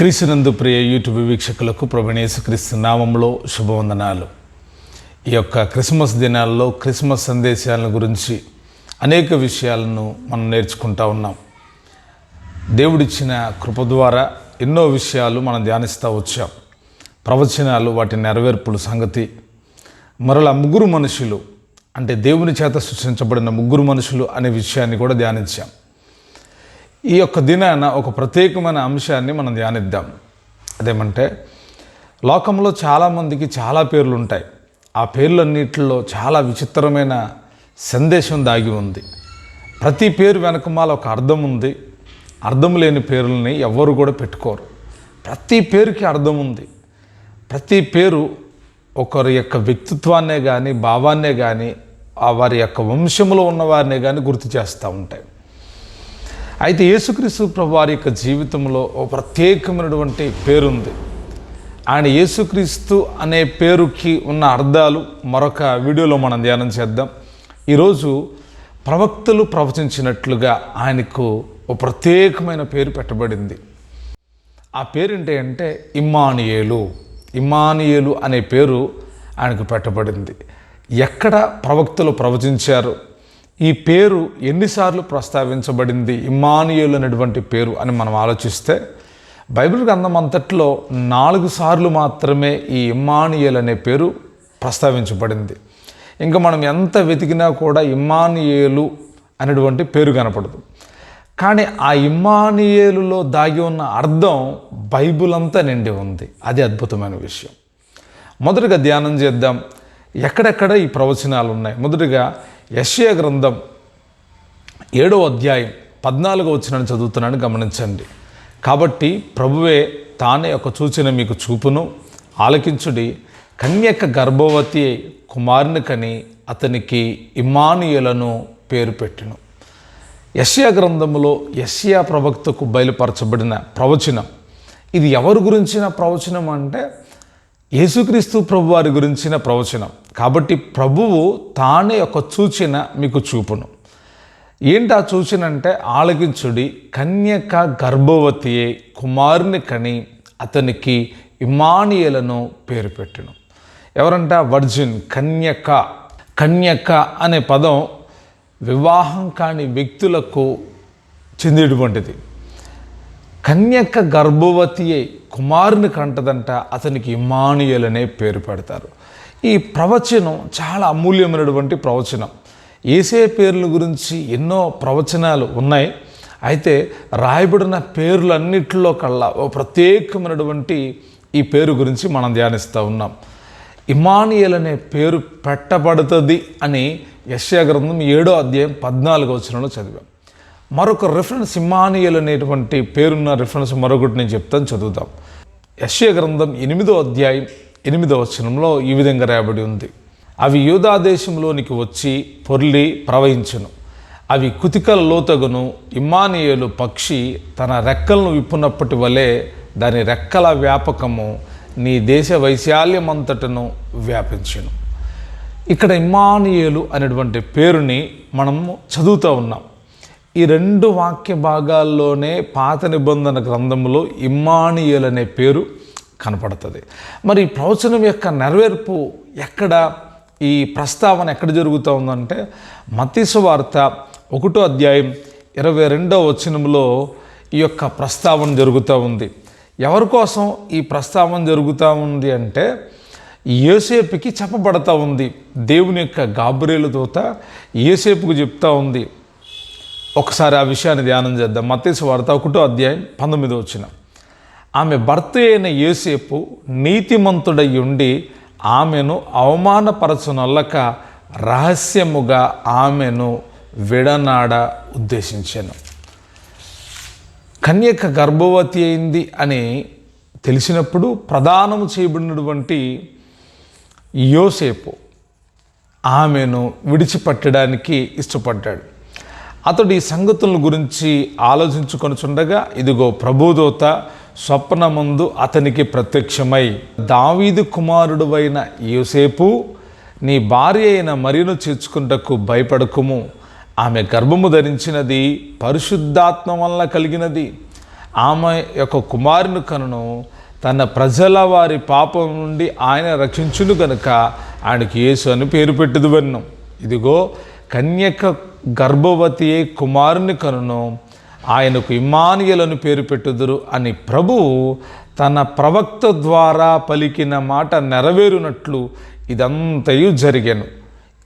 క్రీస్తునందు ప్రియ యూట్యూబ్ వీక్షకులకు క్రీస్తు నామంలో శుభవందనాలు. ఈ యొక్క క్రిస్మస్ దినాల్లో క్రిస్మస్ సందేశాల గురించి అనేక విషయాలను మనం నేర్చుకుంటా ఉన్నాం. దేవుడిచ్చిన కృప ద్వారా ఎన్నో విషయాలు మనం ధ్యానిస్తూ వచ్చాం. ప్రవచనాలు వాటి నెరవేర్పుల సంగతి మరలా ముగ్గురు మనుషులు అంటే దేవుని చేత సృష్టించబడిన ముగ్గురు మనుషులు అనే విషయాన్ని కూడా ధ్యానించాం. ఈ యొక్క దినాన ఒక ప్రత్యేకమైన అంశాన్ని మనం ధ్యానిద్దాం. అదేమంటే లోకంలో చాలామందికి చాలా పేర్లు ఉంటాయి ఆ పేర్లన్నిటిలో చాలా విచిత్రమైన సందేశం దాగి ఉంది. ప్రతి పేరు వెనకమాల ఒక అర్థం ఉంది. అర్థం లేని పేర్లని ఎవ్వరు కూడా పెట్టుకోరు. ప్రతి పేరుకి అర్థం ఉంది. ప్రతి పేరు ఒకరి యొక్క వ్యక్తిత్వాన్నే కానీ భావాన్నే కానీ ఆ వారి యొక్క వంశంలో ఉన్నవారినే కానీ గుర్తు చేస్తూ ఉంటాయి. అయితే యేసుక్రీస్తు ప్రభు వారి యొక్క జీవితంలో ఓ ప్రత్యేకమైనటువంటి పేరుంది. ఆయన యేసుక్రీస్తు అనే పేరుకి ఉన్న అర్థాలు మరొక వీడియోలో మనం ధ్యానం చేద్దాం. ఈరోజు ప్రవక్తలు ప్రవచించినట్లుగా ఆయనకు ఓ ప్రత్యేకమైన పేరు పెట్టబడింది. ఆ పేరేంటి అంటే ఇమ్మానియేలు. ఇమ్మానియేలు అనే పేరు ఆయనకు పెట్టబడింది. ఎక్కడ ప్రవక్తలు ప్రవచించారు? ఈ పేరు ఎన్నిసార్లు ప్రస్తావించబడింది? ఇమ్మానియేలు అనేటువంటి పేరు అని మనం ఆలోచిస్తే బైబిల్ గ్రంథం అంతట్లో నాలుగు సార్లు మాత్రమే ఈ ఇమ్మానియేల్ అనే పేరు ప్రస్తావించబడింది. ఇంకా మనం ఎంత వెతికినా కూడా ఇమ్మానియేలు అనేటువంటి పేరు కనపడదు. కానీ ఆ ఇమ్మానియేలులో దాగి ఉన్న అర్థం బైబిల్ అంతా నిండి ఉంది. అది అద్భుతమైన విషయం. మొదటగా ధ్యానం చేద్దాం. ఎక్కడెక్కడ ఈ ప్రవచనాలు ఉన్నాయి? మొదటగా యశయ గ్రంథం ఏడో అధ్యాయం పద్నాలుగో వచ్చినని చదువుతున్నాను గమనించండి. కాబట్టి ప్రభువే తానే ఒక సూచన మీకు చూపును. ఆలకించుడి కన్యక గర్భవతి కుమారుని కని అతనికి ఇమానియులను పేరు పెట్టిను. యష్యా గ్రంథములో యష్యా ప్రవక్తకు బయలుపరచబడిన ప్రవచనం. ఇది ఎవరి గురించిన ప్రవచనం అంటే యేసుక్రీస్తు ప్రభు వారి గురించిన ప్రవచనం. కాబట్టి ప్రభువు తానే ఒక సూచన మీకు చూపును. ఏంటి ఆ సూచన అంటే ఆలకించుడి కన్యక గర్భవతి కుమారుని కని అతనికి ఇమానియలను పేరు పెట్టను. ఎవరంటే? వర్జిన్ కన్యక. కన్యక అనే పదం వివాహం కాని వ్యక్తులకు చెందినటువంటిది. కన్యక గర్భవతి అయి కుమారుని కంటదంట అతనికి ఇమానుయల్ అనే పేరు పెడతారు. ఈ ప్రవచనం చాలా అమూల్యమైనటువంటి ప్రవచనం. ఏసే పేర్ల గురించి ఎన్నో ప్రవచనాలు ఉన్నాయి. అయితే రాయబడిన పేర్లన్నిటిలో కల్లా ఓ ప్రత్యేకమైనటువంటి ఈ పేరు గురించి మనం ధ్యానిస్తూ ఉన్నాం. ఇమానియల్ అనే పేరు పెట్టబడుతుంది అని యశ్యా గ్రంథం ఏడో అధ్యాయం పద్నాలుగో వచనంలో చదివాం. మరొక రిఫరెన్స్ ఇమానియల్ అనేటువంటి పేరున్న రిఫరెన్స్ మరొకటి నేను చెప్తాను చదువుతాం యశ్య గ్రంథం ఎనిమిదో అధ్యాయం ఎనిమిదో వచనంలో ఈ విధంగా రాయబడి ఉంది. అవి యూదాదేశంలోనికి వచ్చి పొర్లి ప్రవహించును. అవి కుతికల లోతగును ఇమానియలు పక్షి తన రెక్కలను విప్పునప్పటి వలె దాని రెక్కల వ్యాపకము నీ దేశ వైశాల్యమంతటను వ్యాపించును. ఇక్కడ ఇమానియలు అనేటువంటి పేరుని మనము చదువుతూ ఉన్నాం. ఈ రెండు వాక్య భాగాల్లోనే పాత నిబంధన గ్రంథంలో ఇమ్మానియేల్ అనే పేరు కనపడుతుంది. మరి ఈ ప్రవచనం యొక్క నెరవేర్పు ఎక్కడ? ఈ ప్రస్తావన ఎక్కడ జరుగుతూ ఉందంటే మతీసు వార్త ఒకటో అధ్యాయం ఇరవై రెండవ వచనంలో ఈ యొక్క ప్రస్తావన జరుగుతూ ఉంది. ఎవరి కోసం ఈ ప్రస్తావన జరుగుతూ ఉంది అంటే ఏసేపుకి చెప్పబడతా ఉంది. దేవుని యొక్క గాబ్రేలు దూత ఏసేపుకు చెప్తా ఉంది. ఒకసారి ఆ విషయాన్ని ధ్యానం చేద్దాం. మత్తేసు వార్త ఒకటో అధ్యాయం పంతొమ్మిది వచ్చిన. ఆమె భర్త అయిన యోసేపు నీతిమంతుడై ఉండి ఆమెను అవమానపరచునల్లక రహస్యముగా ఆమెను విడనాడ ఉద్దేశించాను. కన్యక గర్భవతి అయింది అని తెలిసినప్పుడు ప్రదానము చేయబడినటువంటి యోసేపు ఆమెను విడిచిపట్టడానికి ఇష్టపడ్డాడు. అతడు ఈ సంగతుల గురించి ఆలోచించుకొనుచుండగా ఇదిగో ప్రభుదోత స్వప్నమందు అతనికి ప్రత్యక్షమై దావీదు కుమారుడువైన యోసేపు నీ భార్య అయిన మరియను చేర్చుకుంటకు భయపడకుము. ఆమె గర్భము ధరించినది పరిశుద్ధాత్మ వల్ల కలిగినది. ఆమె యొక్క కుమారుని కనును తన ప్రజల వారి పాపం నుండి ఆయన రక్షించును గనుక ఆయనకి యేసు అని పేరు పెట్టదు విన్నాం ఇదిగో కన్యక గర్భవతి అయి కుమారుని కనును ఆయనకు ఇమానియలను పేరు పెట్టుదురు అని ప్రభువు తన ప్రవక్త ద్వారా పలికిన మాట నెరవేరునట్లు ఇదంతయు జరిగాను.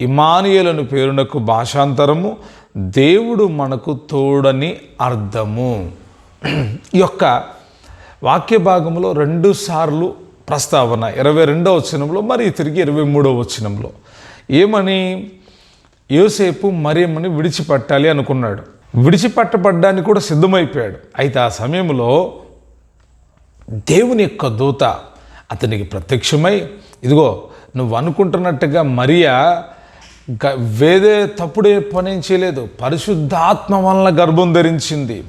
ఇమానియలను పేరునకు భాషాంతరము దేవుడు మనకు తోడని అర్థము. ఈ యొక్క వాక్య భాగంలో రెండు సార్లు ప్రస్తావన ఇరవై రెండవ వచనంలో మరి తిరిగి ఇరవై మూడవ వచనంలో. ఏమని? యోసేపు మరియమ్మని విడిచిపెట్టాలి అనుకున్నాడు. విడిచిపెట్టబడ్డానికి కూడా సిద్ధమైపోయాడు. అయితే ఆ సమయంలో దేవుని యొక్క దూత అతనికి ప్రత్యక్షమై ఇదిగో నువ్వు అనుకుంటున్నట్టుగా మరియా గ- వేదే తప్పుడే పని చేయలేదు పరిశుద్ధాత్మ వలన గర్భం ధరించింది.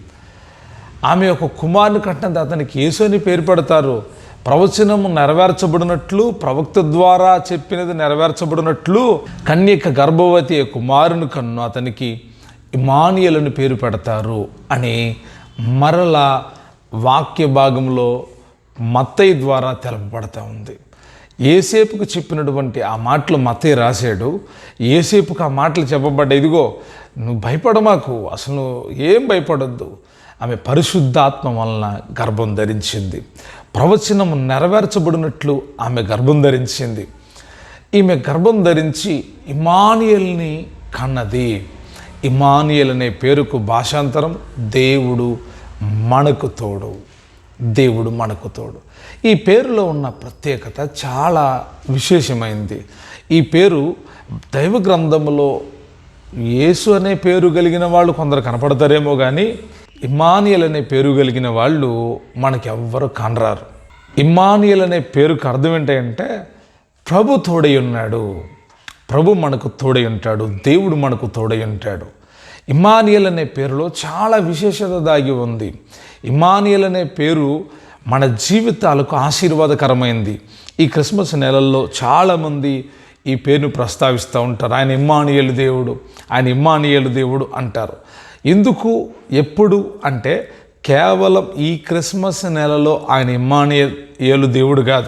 ఆమె యొక్క కుమారుని కట్టినంత అతనికి యేసు అని పేరు పెడతారు. ప్రవచనము నెరవేర్చబడినట్లు ప్రవక్త ద్వారా చెప్పినది నెరవేర్చబడినట్లు కన్యక గర్భవతి కుమారుని కన్ను అతనికి ఇమానియలను పేరు పెడతారు అని మరల వాక్య భాగంలో మత్తయ్య ద్వారా తెలపబడతా ఉంది. ఏసేపుకు చెప్పినటువంటి ఆ మాటలు మత్తయ్య రాశాడు. ఏసేపుకు ఆ మాటలు చెప్పబడ్డ ఇదిగో నువ్వు భయపడమాకు అసలు ఏం భయపడొద్దు. ఆమె పరిశుద్ధాత్మ వలన గర్భం ధరించింది. ప్రవచనం నెరవేర్చబడినట్లు ఆమె గర్భం ధరించింది. ఈమె గర్భం ధరించి ఇమానియల్ని కన్నది. ఇమానియల్ అనే పేరుకు భాషాంతరం దేవుడు మనకు తోడు. దేవుడు మనకు తోడు. ఈ పేరులో ఉన్న ప్రత్యేకత చాలా విశేషమైంది. ఈ పేరు దైవ గ్రంథములో యేసు అనే పేరు కలిగిన వాళ్ళు కొందరు కనపడతారేమో కానీ ఇమానియల్ అనే పేరు కలిగిన వాళ్ళు మనకి ఎవ్వరు కనరారు. ఇమానియల్ అనే పేరుకు అర్థం ఏంటంటే ప్రభు తోడై ఉన్నాడు. ప్రభు మనకు తోడై ఉంటాడు. దేవుడు మనకు తోడై ఉంటాడు. ఇమానియల్ అనే పేరులో చాలా విశేషత దాగి ఉంది. ఇమానియల్ అనే పేరు మన జీవితాలకు ఆశీర్వాదకరమైంది. ఈ క్రిస్మస్ నెలల్లో చాలామంది ఈ పేరును ప్రస్తావిస్తూ ఉంటారు. ఆయన ఇమ్మానియలు దేవుడు ఆయన ఇమ్మానియలు దేవుడు అంటారు. ఎందుకు ఎప్పుడు అంటే కేవలం ఈ క్రిస్మస్ నెలలో ఆయన ఇమ్మానియలు దేవుడు కాదు.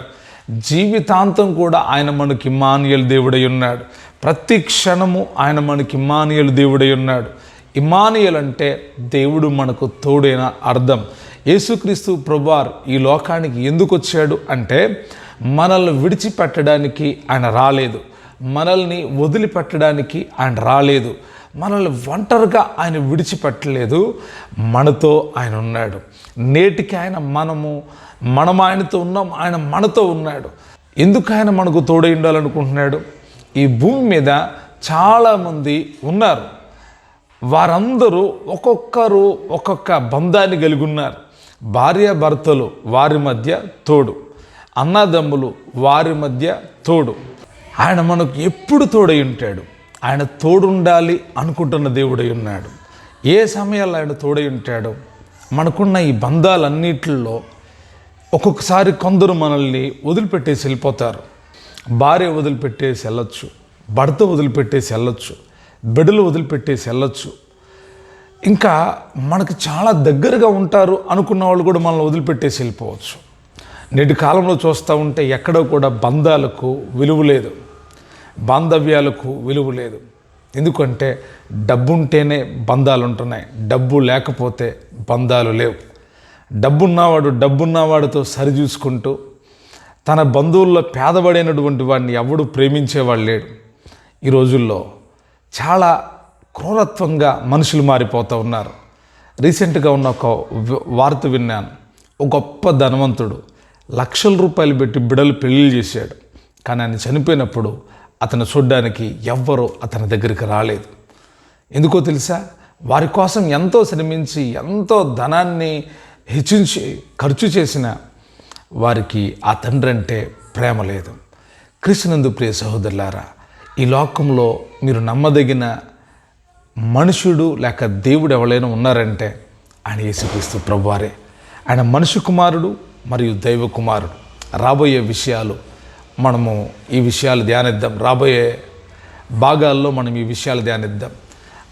జీవితాంతం కూడా ఆయన మనకి ఇమ్మానియల్ దేవుడై ఉన్నాడు. ప్రతి క్షణము ఆయన మనకి ఇమ్మానియల్ దేవుడై ఉన్నాడు. ఇమానియల్ అంటే దేవుడు మనకు తోడైన అర్థం. యేసుక్రీస్తు ప్రభువార్ ఈ లోకానికి ఎందుకు వచ్చాడు అంటే మనల్ని విడిచిపెట్టడానికి ఆయన రాలేదు. మనల్ని వదిలిపెట్టడానికి ఆయన రాలేదు. మనల్ని ఒంటరిగా ఆయన విడిచిపెట్టలేదు. మనతో ఆయన ఉన్నాడు. నేటికి ఆయన మనము మనం ఆయనతో ఉన్నాం ఆయన మనతో ఉన్నాడు. ఎందుకు ఆయన మనకు తోడై ఉండాలనుకుంటున్నాడు? ఈ భూమి మీద చాలామంది ఉన్నారు. వారందరూ ఒక్కొక్కరు ఒక్కొక్క బంధాన్ని కలిగి ఉన్నారు. భార్యాభర్తలు వారి మధ్య తోడు. అన్నదమ్ములు వారి మధ్య తోడు. ఆయన మనకు ఎప్పుడు తోడై ఉంటాడు? ఆయన తోడుండాలి అనుకుంటున్న దేవుడై ఉన్నాడు. ఏ సమయాల్లో ఆయన తోడై ఉంటాడో మనకున్న ఈ బంధాలన్నిటిలో ఒక్కొక్కసారి కొందరు మనల్ని వదిలిపెట్టేసి వెళ్ళిపోతారు. భార్య వదిలిపెట్టేసి వెళ్ళొచ్చు భర్త వదిలిపెట్టేసి వెళ్ళొచ్చు బిడ్డలు వదిలిపెట్టేసి వెళ్ళొచ్చు. ఇంకా మనకు చాలా దగ్గరగా ఉంటారు అనుకున్న వాళ్ళు కూడా మనల్ని వదిలిపెట్టేసి వెళ్ళిపోవచ్చు. నేటి కాలంలో చూస్తూ ఉంటే ఎక్కడో కూడా బంధాలకు విలువ లేదు. బాంధవ్యాలకు విలువ లేదు. ఎందుకంటే డబ్బుంటేనే బంధాలు ఉంటున్నాయి డబ్బు లేకపోతే బంధాలు లేవు. డబ్బున్నవాడు డబ్బున్నవాడితో సరిచూసుకుంటూ తన బంధువుల్లో పేదబడైనటువంటి వాడిని ఎవడు ప్రేమించేవాడు లేడు. ఈ రోజుల్లో చాలా క్రూరత్వంగా మనుషులు మారిపోతూ ఉన్నారు. రీసెంట్గా ఉన్న ఒక వార్త విన్నాను. ఒక గొప్ప ధనవంతుడు లక్షల రూపాయలు పెట్టి బిడలు పెళ్ళిళ్ళు చేశాడు. కానీ ఆయన చనిపోయినప్పుడు అతను చూడ్డానికి ఎవ్వరూ అతని దగ్గరికి రాలేదు. ఎందుకో తెలుసా? వారి కోసం ఎంతో శ్రమించి ఎంతో ధనాన్ని హెచ్చించి ఖర్చు చేసిన వారికి ఆ తండ్రి అంటే ప్రేమ లేదు. కృష్ణందు ప్రియ సహోదరులారా ఈ లోకంలో మీరు నమ్మదగిన మనుషుడు లేక దేవుడు ఎవరైనా ఉన్నారంటే ఆయన యేసుక్రీస్తు ప్రభువారే. ఆయన మనుషు కుమారుడు మరియు దైవ కుమారుడు. రాబోయే విషయాలు మనము ఈ విషయాలు ధ్యానిద్దాం. రాబోయే భాగాల్లో మనం ఈ విషయాలు ధ్యానిద్దాం.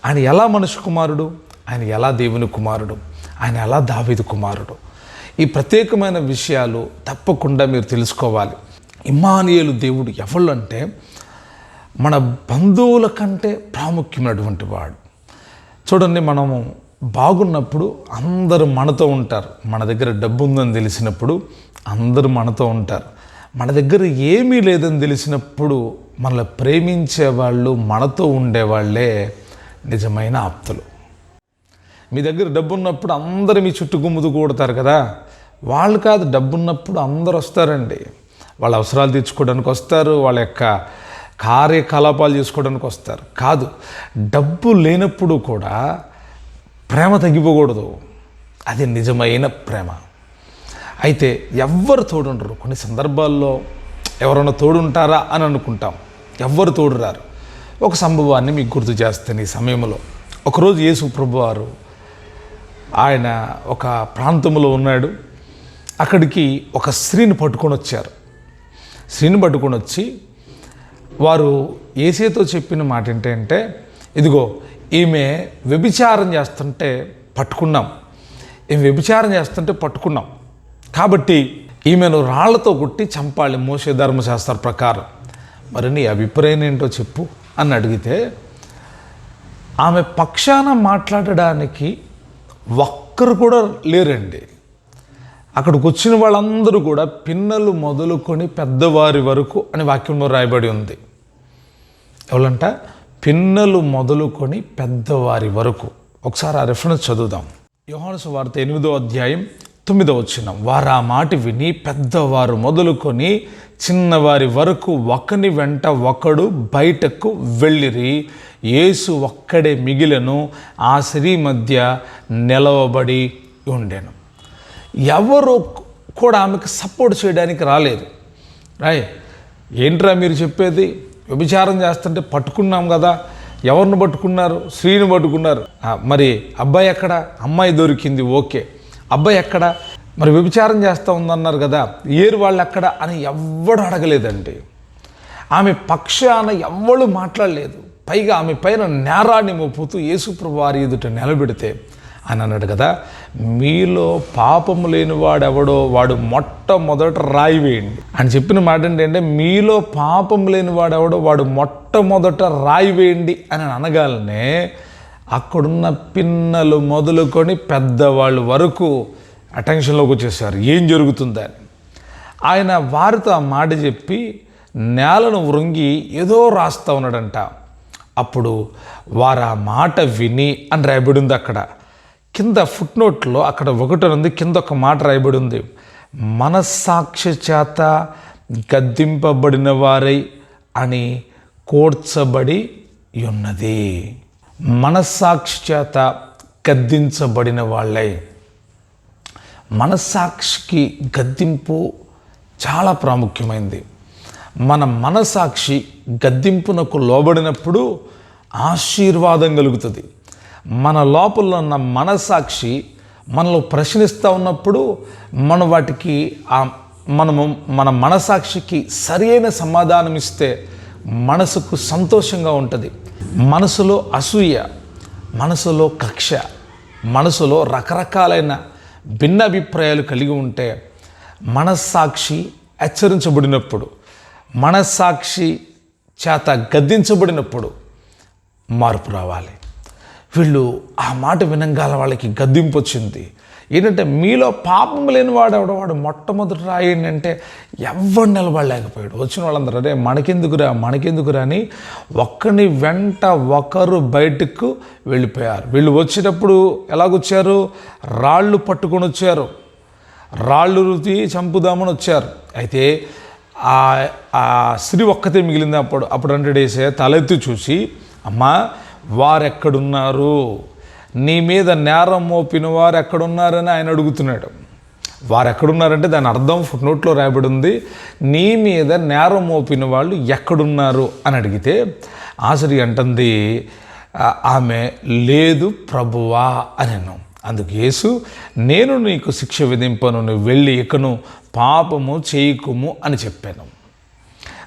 ఆయన ఎలా మనుషు కుమారుడు? ఆయన ఎలా దేవుని కుమారుడు? ఆయన ఎలా దావిది కుమారుడు? ఈ ప్రత్యేకమైన విషయాలు తప్పకుండా మీరు తెలుసుకోవాలి. ఇమానియలు దేవుడు ఎవళ్ళు అంటే మన బంధువుల కంటే ప్రాముఖ్యమైనటువంటి వాడు. చూడండి మనము బాగున్నప్పుడు అందరూ మనతో ఉంటారు. మన దగ్గర డబ్బు ఉందని తెలిసినప్పుడు అందరూ మనతో ఉంటారు. మన దగ్గర ఏమీ లేదని తెలిసినప్పుడు మనల్ని ప్రేమించే వాళ్ళు మనతో ఉండేవాళ్ళే నిజమైన ఆప్తులు. మీ దగ్గర డబ్బు ఉన్నప్పుడు అందరూ మీ చుట్టూ గుమ్ముదు కూడతారు కదా? వాళ్ళు కాదు డబ్బు ఉన్నప్పుడు అందరు వస్తారండి. వాళ్ళ అవసరాలు తీర్చుకోవడానికి వస్తారు వాళ్ళ యొక్క కార్యకలాపాలు చేసుకోవడానికి వస్తారు. కాదు డబ్బు లేనప్పుడు కూడా ప్రేమ తగ్గిపోకూడదు. అది నిజమైన ప్రేమ. అయితే ఎవ్వరు తోడుండరు. కొన్ని సందర్భాల్లో ఎవరైనా తోడుంటారా అని అనుకుంటాం. ఎవ్వరు తోడురారు. ఒక సంభవాన్ని మీకు గుర్తు చేస్తాను ఈ సమయంలో. ఒకరోజు యేసు ప్రభువారు ఆయన ఒక ప్రాంతంలో ఉన్నాడు. అక్కడికి ఒక స్త్రీని పట్టుకొని వచ్చారు. స్త్రీని పట్టుకొని వచ్చి వారు ఏసేతో చెప్పిన మాట ఏంటంటే ఇదిగో ఈమె వ్యభిచారం చేస్తుంటే పట్టుకున్నాం. ఈమె వ్యభిచారం చేస్తుంటే పట్టుకున్నాం. కాబట్టి ఈమెను రాళ్ళతో కొట్టి చంపాలి మోసే ధర్మశాస్త్ర ప్రకారం. మరి నీ అభిప్రాయం ఏంటో చెప్పు అని అడిగితే ఆమె పక్షాన మాట్లాడడానికి ఒక్కరు కూడా లేరండి. అక్కడికి వచ్చిన వాళ్ళందరూ కూడా పిన్నలు మొదలుకొని పెద్దవారి వరకు అని వాక్యంలో రాయబడి ఉంది. ఎవరంట పిన్నలు మొదలుకొని పెద్దవారి వరకు. ఒకసారి ఆ రెఫరెన్స్ చదువుదాం. యోహాను వార్త ఎనిమిదో అధ్యాయం తొమ్మిదవ వచ్చిన వారు ఆ మాట విని పెద్దవారు మొదలుకొని చిన్నవారి వరకు ఒకని వెంట ఒకడు బయటకు వెళ్ళిరి. యేసు ఒక్కడే మిగిలను ఆ స్త్రీ మధ్య నిలవబడి ఉండెను. ఎవరు కూడా ఆమెకు సపోర్ట్ చేయడానికి రాలేదు. రాయ్ ఏంట్రా మీరు చెప్పేది? వ్యభిచారం చేస్తుంటే పట్టుకున్నాం కదా. ఎవరిని పట్టుకున్నారు? స్త్రీని పట్టుకున్నారు. మరి అబ్బాయి ఎక్కడ? అమ్మాయి దొరికింది. ఓకే. అబ్బాయి ఎక్కడ? మరి వ్యభిచారం చేస్తూ ఉందన్నారు కదా ఏరు వాళ్ళు ఎక్కడ అని ఎవ్వడు అడగలేదండి. ఆమె పక్షాన ఎవ్వడు మాట్లాడలేదు. పైగా ఆమె పైన నేరాన్ని మోపుతూ యేసుప్రభు వారి ఎదుట నిలబెడితే అని అన్నాడు కదా మీలో పాపము లేని వాడెవడో వాడు మొట్టమొదట రాయి వేయండి అని చెప్పిన మాట ఏంటంటే మీలో పాపం లేని వాడెవడో వాడు మొట్టమొదట రాయి వేయండి అని అనగాలనే అక్కడున్న పిన్నలు మొదలుకొని పెద్దవాళ్ళు వరకు అటెన్షన్లోకి వచ్చేసారు. ఏం జరుగుతుందని ఆయన వారితో ఆ మాట చెప్పి నేలను వృంగి ఏదో రాస్తా ఉన్నాడంట. అప్పుడు వారు ఆ మాట విని అని రాయబడి ఉంది అక్కడ. కింద ఫుట్ నోట్లో అక్కడ ఒకటి ఉంది కింద ఒక మాట రాయబడి ఉంది మనస్సాక్షి చేత గద్దింపబడిన వారై అని కోడ్చబడి ఉన్నది. మనస్సాక్షి చేత గద్దించబడిన వాళ్ళై. మనస్సాక్షికి గద్దింపు చాలా ప్రాముఖ్యమైంది. మన మనసాక్షి గద్దింపునకు లోబడినప్పుడు ఆశీర్వాదం కలుగుతుంది. మన లోపల ఉన్న మనసాక్షి మనలో ప్రశ్నిస్తూ ఉన్నప్పుడు మన వాటికి ఆ మనము మన మనసాక్షికి సరైన సమాధానం ఇస్తే మనసుకు సంతోషంగా ఉంటుంది. మనసులో అసూయ మనసులో కక్ష మనసులో రకరకాలైన భిన్నాభిప్రాయాలు కలిగి ఉంటే మనస్సాక్షి హెచ్చరించబడినప్పుడు మనస్సాక్షి చేత గద్దించబడినప్పుడు మార్పు రావాలి. వీళ్ళు ఆ మాట వినంగాల వాళ్ళకి గద్దింపు వచ్చింది ఏంటంటే మీలో పాపం లేని వాడు వాడు మొట్టమొదటి రాయండి అంటే ఎవడు నిలబడలేకపోయాడు. వచ్చిన వాళ్ళందరూ అరే మనకెందుకురా మనకెందుకురా అని ఒక్కని వెంట ఒకరు బయటకు వెళ్ళిపోయారు. వీళ్ళు వచ్చేటప్పుడు ఎలాగొచ్చారు? రాళ్ళు పట్టుకొని వచ్చారు. రాళ్ళు రుతి చంపుదామని వచ్చారు. అయితే ఆ ఆ స్త్రీ ఒక్కతే మిగిలింది అప్పుడు అప్పుడు అంటే తలెత్తి చూసి అమ్మా వారెక్కడున్నారు? నీ మీద నేరం మోపిన వారు ఎక్కడున్నారని ఆయన అడుగుతున్నాడు. వారు ఎక్కడున్నారంటే దాని అర్థం ఫుట్ నోట్లో రాయబడి ఉంది నీ మీద నేరం మోపిన వాళ్ళు ఎక్కడున్నారు అని అడిగితే ఆసరి అంటుంది ఆమె లేదు ప్రభువా అని అందుకు యేసు నేను నీకు శిక్ష విధింపను నువ్వు వెళ్ళి ఇకను పాపము చేయకుము అని చెప్పాను.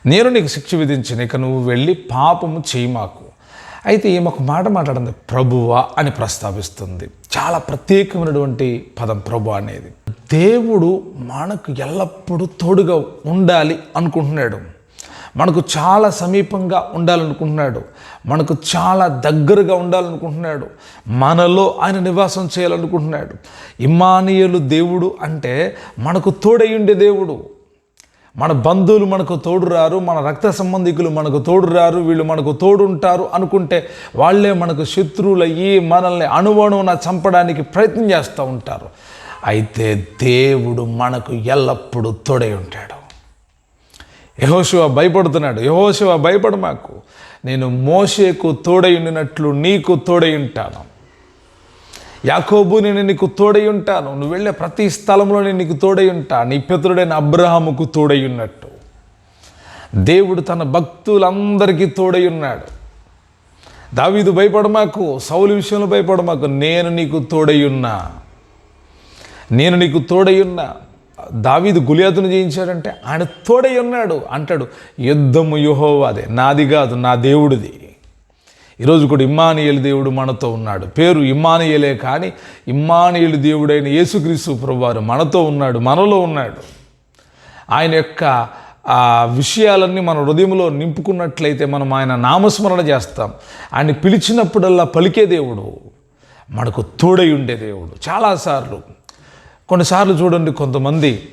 నేను నీకు శిక్ష విధించిన ఇక నువ్వు వెళ్ళి పాపము చేయమాకు అయితే ఈమె ఒక మాట మాట్లాడింది ప్రభువా అని ప్రస్తావిస్తుంది. చాలా ప్రత్యేకమైనటువంటి పదం ప్రభు అనేది. దేవుడు మనకు ఎల్లప్పుడూ తోడుగా ఉండాలి అనుకుంటున్నాడు. మనకు చాలా సమీపంగా ఉండాలనుకుంటున్నాడు. మనకు చాలా దగ్గరగా ఉండాలనుకుంటున్నాడు. మనలో ఆయన నివాసం చేయాలనుకుంటున్నాడు. ఇమానియలు దేవుడు అంటే మనకు తోడై ఉండే దేవుడు. మన బంధువులు మనకు తోడు రారు మన రక్త సంబంధికులు మనకు తోడు రారు వీళ్ళు మనకు తోడుంటారు అనుకుంటే వాళ్ళే మనకు శత్రువులయ్యి మనల్ని అణువణువున చంపడానికి ప్రయత్నం చేస్తూ ఉంటారు. అయితే దేవుడు మనకు ఎల్లప్పుడూ తోడై ఉంటాడు. యహోశివ భయపడుతున్నాడు. యహోశివ భయపడు మాకు నేను మోషేకు తోడై ఉండినట్లు నీకు తోడై ఉంటాను. యాకోబు నేను నీకు తోడై ఉంటాను. నువ్వు వెళ్ళే ప్రతి స్థలంలో నేను నీకు తోడై ఉంటా. నీ పితరుడైన అబ్రహాముకు తోడై ఉన్నట్టు. దేవుడు తన భక్తులందరికీ తోడై ఉన్నాడు. దావీదు భయపడమాకు. సౌలు విషయంలో భయపడమాకు. నేను నీకు తోడై ఉన్నా. నేను నీకు తోడై ఉన్నా. దావీదు గులియాతును జయించాడంటే ఆయన తోడై ఉన్నాడు. అంటాడు యుద్ధము యుహోవాదే. నాది కాదు నా దేవుడిది. ఈరోజు కూడా ఇమ్మానియలు దేవుడు మనతో ఉన్నాడు. పేరు ఇమ్మానియలే కానీ ఇమ్మానియేలు దేవుడైన యేసుక్రీస్తు ప్రభువారు మనతో ఉన్నాడు మనలో ఉన్నాడు. ఆయన యొక్క ఆ విషయాలన్నీ మన హృదయంలో నింపుకున్నట్లయితే మనం ఆయన నామస్మరణ చేస్తాం. ఆయన పిలిచినప్పుడల్లా పలికే దేవుడు మనకు తోడై ఉండే దేవుడు. చాలాసార్లు కొన్నిసార్లు చూడండి కొంతమంది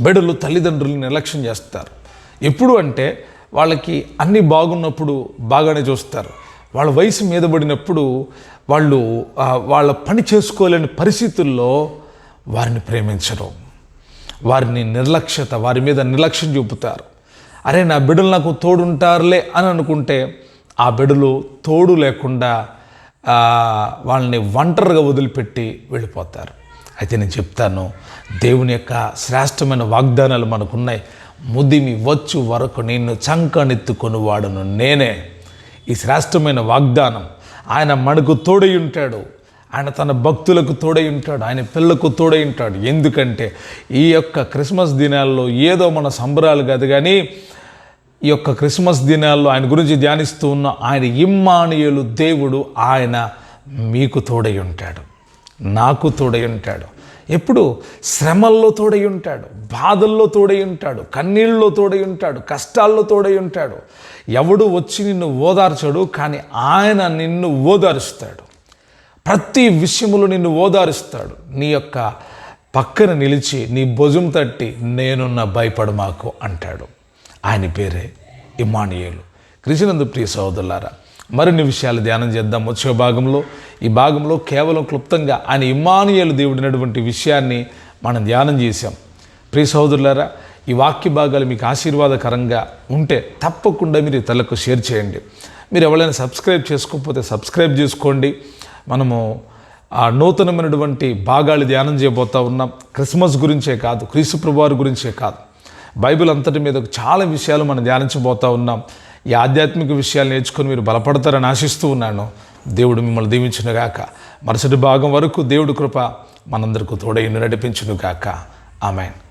బిడ్డలు తల్లిదండ్రులు నిర్లక్ష్యం చేస్తారు. ఎప్పుడు అంటే వాళ్ళకి అన్నీ బాగున్నప్పుడు బాగానే చూస్తారు. వాళ్ళ వయసు మీద పడినప్పుడు వాళ్ళు వాళ్ళ పని చేసుకోలేని పరిస్థితుల్లో వారిని ప్రేమించడం. వారిని నిర్లక్ష్యత వారి మీద నిర్లక్ష్యం చూపుతారు. అరే నా బిడ్డలు నాకు తోడుంటారులే అని అనుకుంటే ఆ బిడ్డలు తోడు లేకుండా వాళ్ళని ఒంటరిగా వదిలిపెట్టి వెళ్ళిపోతారు. అయితే నేను చెప్తాను దేవుని యొక్క శ్రేష్టమైన వాగ్దానాలు మనకున్నాయి. ముదిమి వచ్చు వరకు నిన్ను చంకనెత్తుకొని వాడును నేనే. ఈ శ్రేష్టమైన వాగ్దానం ఆయన మనకు తోడై ఉంటాడు. ఆయన తన భక్తులకు తోడై ఉంటాడు. ఆయన పిల్లకు తోడై ఉంటాడు. ఎందుకంటే ఈ యొక్క క్రిస్మస్ దినాల్లో ఏదో మన సంబరాలు కాదు కానీ ఈ యొక్క క్రిస్మస్ దినాల్లో ఆయన గురించి ధ్యానిస్తూ ఉన్న ఆయన ఇమ్మానియులు దేవుడు ఆయన మీకు తోడై ఉంటాడు. నాకు తోడై ఉంటాడు. ఎప్పుడు శ్రమల్లో తోడై ఉంటాడు బాధల్లో తోడై ఉంటాడు కన్నీళ్ళలో తోడై ఉంటాడు కష్టాల్లో తోడై ఉంటాడు. ఎవడు వచ్చి నిన్ను ఓదార్చడు కానీ ఆయన నిన్ను ఓదారుస్తాడు. ప్రతి విషయములో నిన్ను ఓదారుస్తాడు. నీ యొక్క పక్కన నిలిచి నీ భుజం తట్టి నేనున్న భయపడు మాకు అంటాడు. ఆయన పేరే ఇమానియేలు కృష్ణందు ప్రియ సోదరులారా మరిన్ని విషయాలు ధ్యానం చేద్దాం. వచ్చే భాగంలో ఈ భాగంలో కేవలం క్లుప్తంగా ఆయన ఇమానియేలు దేవుడినటువంటి విషయాన్ని మనం ధ్యానం చేశాం. ప్రియ సహోదరులారా ఈ వాక్య భాగాలు మీకు ఆశీర్వాదకరంగా ఉంటే తప్పకుండా మీరు ఇతరులకు షేర్ చేయండి. మీరు ఎవరైనా సబ్స్క్రైబ్ చేసుకోకపోతే సబ్స్క్రైబ్ చేసుకోండి. మనము ఆ నూతనమైనటువంటి భాగాలు ధ్యానం చేయబోతా ఉన్నాం. క్రిస్మస్ గురించే కాదు క్రీస్తు ప్రభువారి గురించే కాదు. బైబిల్ అంతటి మీద చాలా విషయాలు మనం ధ్యానించబోతా ఉన్నాం. ఈ ఆధ్యాత్మిక విషయాలు నేర్చుకొని మీరు బలపడతారని ఆశిస్తూ ఉన్నాను. దేవుడు మిమ్మల్ని దీవించునుగాక మరుసటి భాగం వరకు దేవుడి కృప మనందరికీ తోడై నడిపించునుగాక ఆమెన్.